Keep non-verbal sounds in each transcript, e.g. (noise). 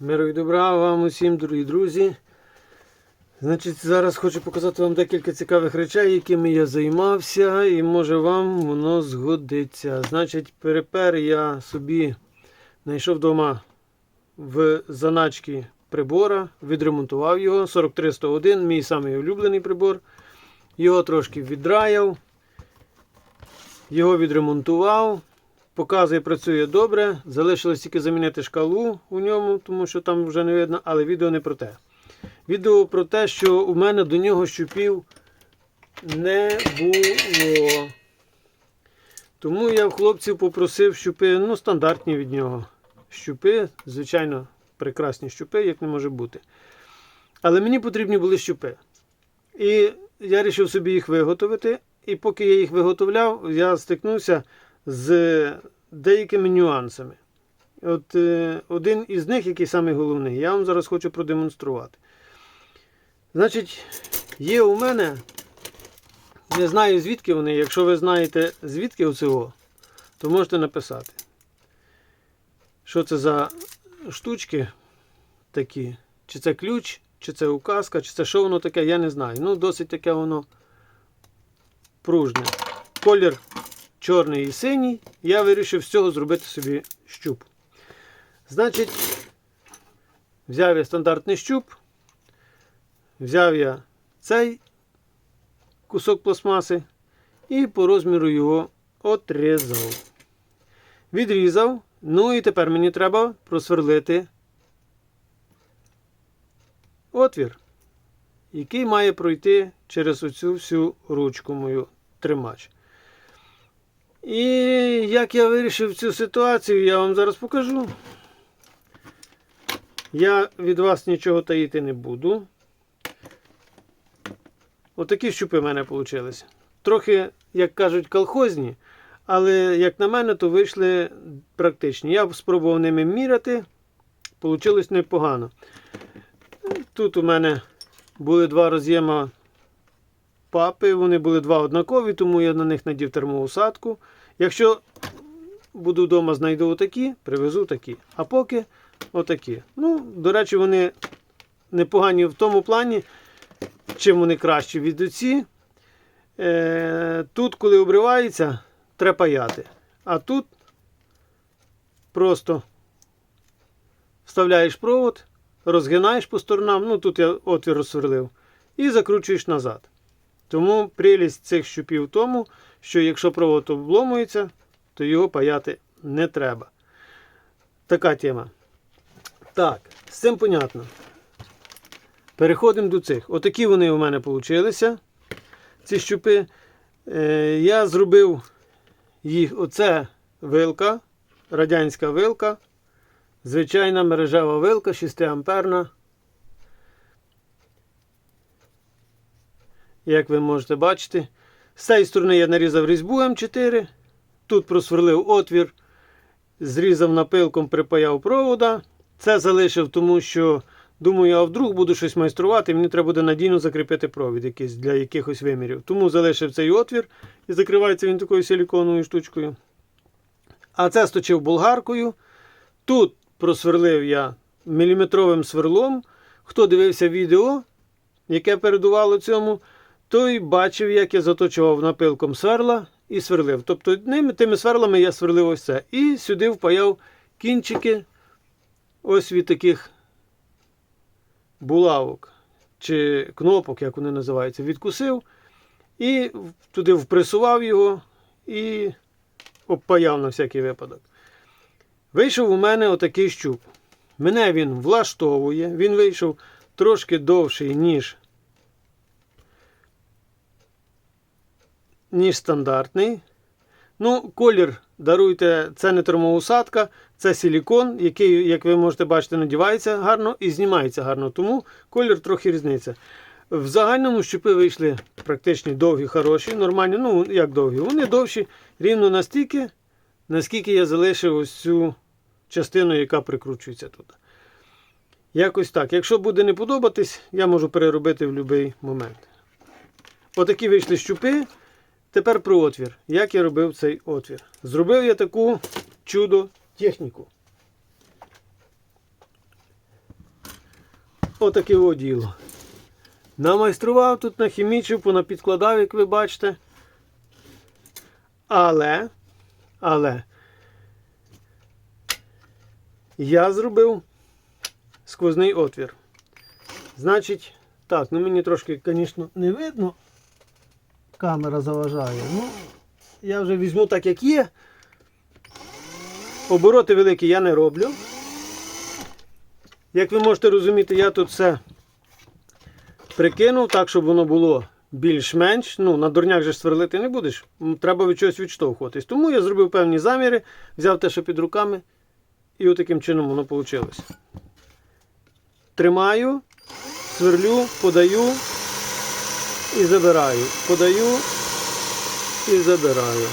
Миру і добра вам усім, дорогі друзі. Значить, зараз хочу показати вам декілька цікавих речей, якими я займався, і може вам воно згодиться. Значить, перепер я собі знайшов вдома в заначці прибора, відремонтував його. 43101, мій самий улюблений прибор. Його трошки віддраяв, його відремонтував. Показує, працює добре. Залишилось тільки замінити шкалу у ньому, тому що там вже не видно, але відео не про те. Відео про те, що у мене до нього щупів не було. Тому я в хлопців попросив щупи, ну, стандартні від нього. Щупи, звичайно, прекрасні щупи, як не може бути. Але мені потрібні були щупи. І я вирішив собі їх виготовити. І поки я їх виготовляв, я стикнувся з деякими нюансами. От е, один із них, який самий головний, я вам зараз хочу продемонструвати. Значить, є у мене, не знаю звідки вони, якщо ви знаєте звідки оцього, то можете написати. Що це за штучки такі? Чи це ключ, чи це указка, чи це що воно таке, я не знаю. Ну, досить таке воно пружне. Колір чорний і синій, я вирішив з цього зробити собі щуп. Значить, взяв я стандартний щуп, взяв я цей кусок пластмаси і по розміру його отрізав. Відрізав. Ну і тепер мені треба просверлити отвір, який має пройти через оцю всю ручку мою тримач. І як я вирішив цю ситуацію, я вам зараз покажу. Я від вас нічого таїти не буду. Отакі щупи в мене вийшли. Трохи, як кажуть, колхозні, але, як на мене, то вийшли практичні. Я спробував ними міряти, вийшло непогано. Тут у мене були два роз'єма папи, вони були два однакові, тому я на них надів термоусадку. Якщо буду вдома, знайду отакі, привезу такі. А поки отакі. Ну, до речі, вони непогані в тому плані, чим вони кращі від оці. Е, тут, коли обривається, треба паяти. А тут просто вставляєш провод, розгинаєш по сторонам, ну тут я отвір розсверлив, і закручуєш назад. Тому прелість цих щупів в тому, що якщо провод обломується, то його паяти не треба. Така тема. Так, з цим понятно. Переходимо до цих. Отакі вони у мене вийшли. Ці щупи. Е, я зробив їх. Оце вилка, радянська вилка. Звичайна мережева вилка 6 амперна. Як ви можете бачити. З цієї сторони я нарізав різьбу М4. Тут просверлив отвір, зрізав напилком, припаяв провода. Це залишив, тому що, думаю, а вдруг буду щось майструвати, мені треба буде надійно закріпити провід якийсь для якихось вимірів. Тому залишив цей отвір і закривається він такою силіконовою штучкою. А це сточив болгаркою. Тут просверлив я міліметровим сверлом. Хто дивився відео, яке передувало цьому, той бачив, як я заточував напилком сверла і сверлив. Тобто ними, тими сверлами я сверлив ось це. І сюди впаяв кінчики ось від таких булавок чи кнопок, як вони називаються, відкусив. І туди впресував його і обпаяв на всякий випадок. Вийшов у мене отакий щуп. Мене він влаштовує. Він вийшов трошки довший, ніж ніж стандартний. Ну, колір, даруйте, це не термоусадка, це силікон, який, як ви можете бачити, надівається гарно і знімається гарно. Тому колір трохи різниця. В загальному щупи вийшли практично довгі, хороші, нормальні. Ну, як довгі? Вони довші рівно настільки, наскільки я залишив ось цю частину, яка прикручується тут. Якось так. Якщо буде не подобатись, я можу переробити в будь-який момент. Отакі вийшли щупи. Тепер про отвір. Як я робив цей отвір? Зробив я таку чудо техніку. отаке о діло. Намайстрував тут, нахімічив, понапідкладав, як ви бачите. Але, але я зробив сквозний отвір. Значить, так, ну мені трошки, звісно, не видно. Камера заважає. Ну, я вже візьму так, як є. Обороти великі я не роблю. Як ви можете розуміти, я тут все прикинув так, щоб воно було більш-менш. Ну, на дурняк же сверлити не будеш. Треба від чогось відштовхуватись. Тому я зробив певні заміри, взяв те, що під руками, і отаким чином воно вийшло. Тримаю, сверлю, подаю і забираю. Подаю і забираю.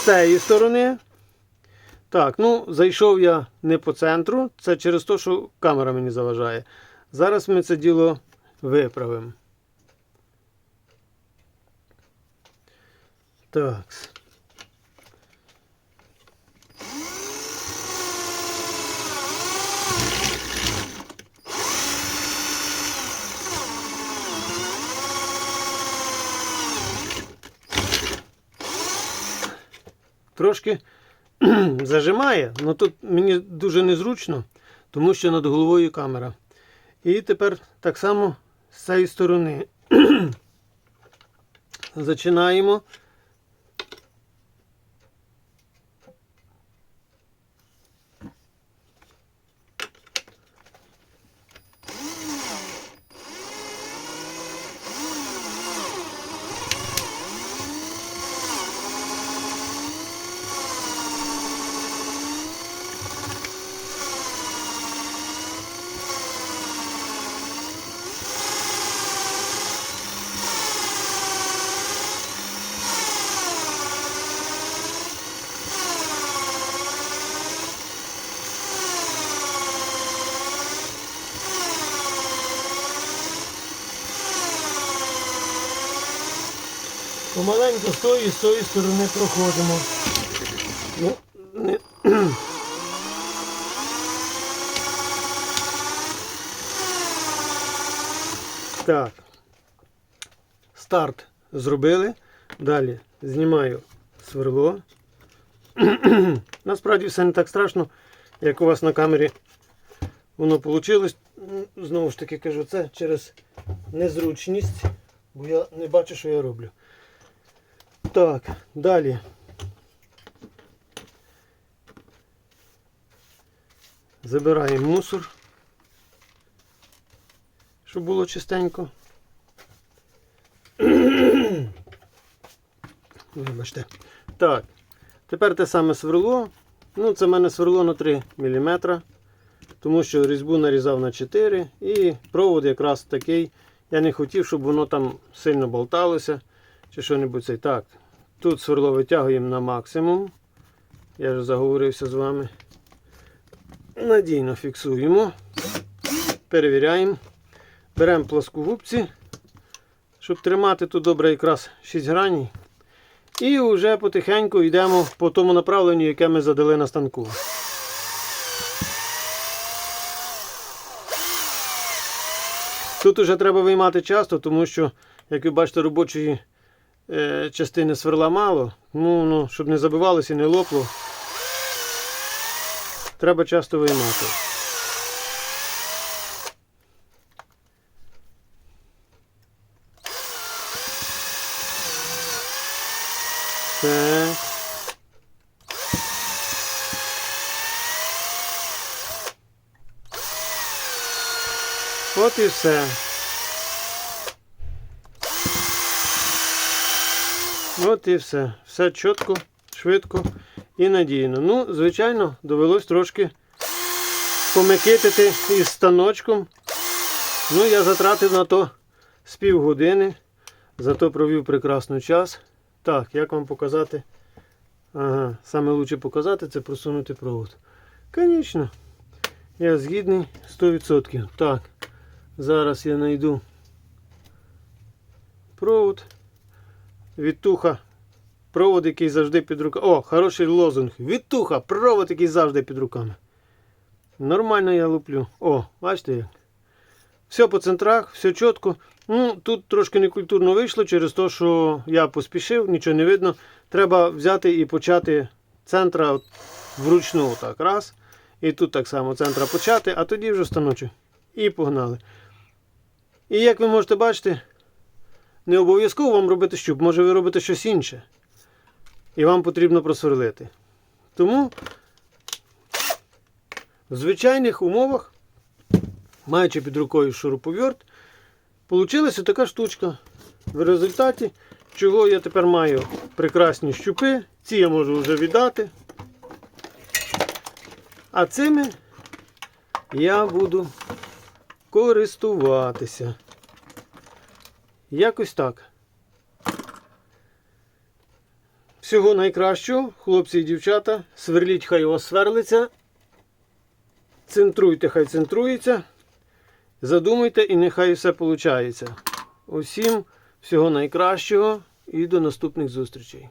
З цієї сторони. Так, ну, зайшов я не по центру. Це через те, що камера мені заважає. Зараз ми це діло виправимо. Так. Трошки (clears throat) зажимає, але тут мені дуже незручно, тому що над головою камера. І тепер так само з цієї сторони (clears throat) зачинаємо. Помаленьку з тої і з тої сторони проходимо. Ну, не... (clears throat) Так. Старт зробили. Далі знімаю сверло. (clears throat) Насправді все не так страшно, як у вас на камері воно вийшло. Знову ж таки кажу, це через незручність, бо я не бачу, що я роблю. Так, далі. Забираємо мусор, щоб було чистенько. (clears throat) Вибачте. Так, тепер те саме сверло. Ну, це в мене сверло на 3 мм, тому що різьбу нарізав на 4 і провод якраз такий. Я не хотів, щоб воно там сильно болталося чи що-небудь цей. Так, тут сверло витягуємо на максимум. Я вже заговорився з вами. Надійно фіксуємо. Перевіряємо. Беремо плоскогубці, щоб тримати тут добре якраз 6 граней. І вже потихеньку йдемо по тому направленню, яке ми задали на станку. Тут вже треба виймати часто, тому що, як ви бачите, робочої е, частини сверла мало. Ну, ну, щоб не забивалося і не лопло. Треба часто виймати. Так. От і все. От і все. Все чітко, швидко і надійно. Ну, звичайно, довелось трошки помикитити із станочком. Ну, я затратив на то з півгодини, зато провів прекрасний час. Так, як вам показати? Ага, саме лучше показати це просунути провод. Звісно, я згідний 100%. Так, зараз я знайду провод. Відтуха. Провод, який завжди під руками. О, хороший лозунг. Відтуха, провод, який завжди під руками. Нормально я луплю. О, бачите як? Все по центрах, все чітко. Ну, тут трошки некультурно вийшло через те, що я поспішив, нічого не видно. Треба взяти і почати центра вручну. Так, раз. І тут так само центра почати, а тоді вже станочок. І погнали. І як ви можете бачити, не обов'язково вам робити щуп, може ви робите щось інше. І вам потрібно просверлити. Тому в звичайних умовах, маючи під рукою шуруповерт, Получилася така штучка. В результаті, чого я тепер маю прекрасні щупи. Ці я можу вже віддати. А цими я буду користуватися. Якось так. Всього найкращого, хлопці і дівчата. Сверліть, хай у вас сверлиться. Центруйте, хай центрується. Задумайте і нехай все виходить. Усім всього найкращого і до наступних зустрічей.